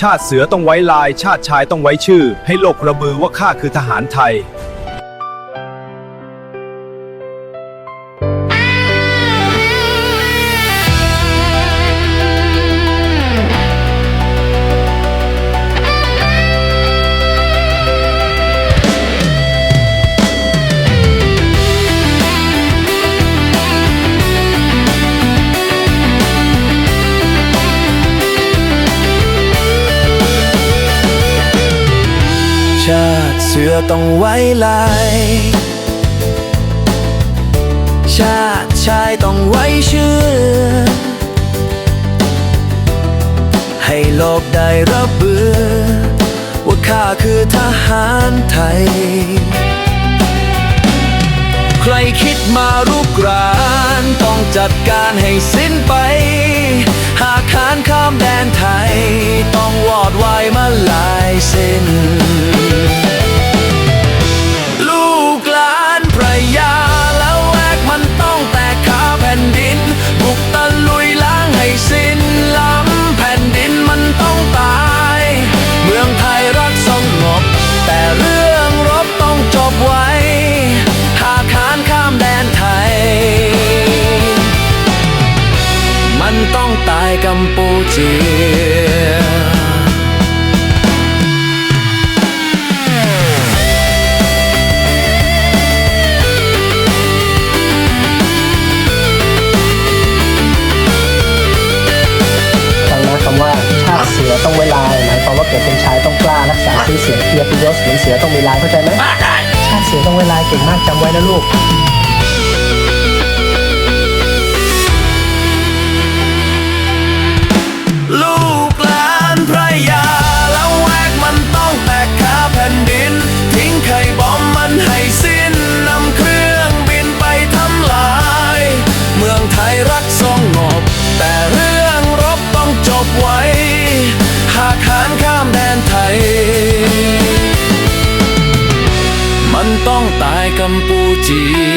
ชาติเสือต้องไว้ลาย ชาติชายต้องไว้ชื่อ ให้โลกระบือว่าข้าคือทหารไทย ชาติเสือต้องไว้ลายชาติชายต้องไว้ชื่อ ให้โลกได้รับเบือว่าข้าคือทหารไทย ใครคิดมารุกรานต้องจัดการให้สิ้นไป หากขานข้ามแดนไทย ต้องวอดวายมาหลายเส้น มพูเจียฟังนะคำว่าชาติเสือต้องไว้ลายหมายความว่าเกิดเป็นชายต้องกล้ารักษาชื่อเสียงเกียรติยศเหมือนเสือต้องมีลายเข้าใจไหมชาติเสือต้องไว้ลายเก่งมากจำไว้นะลูก มั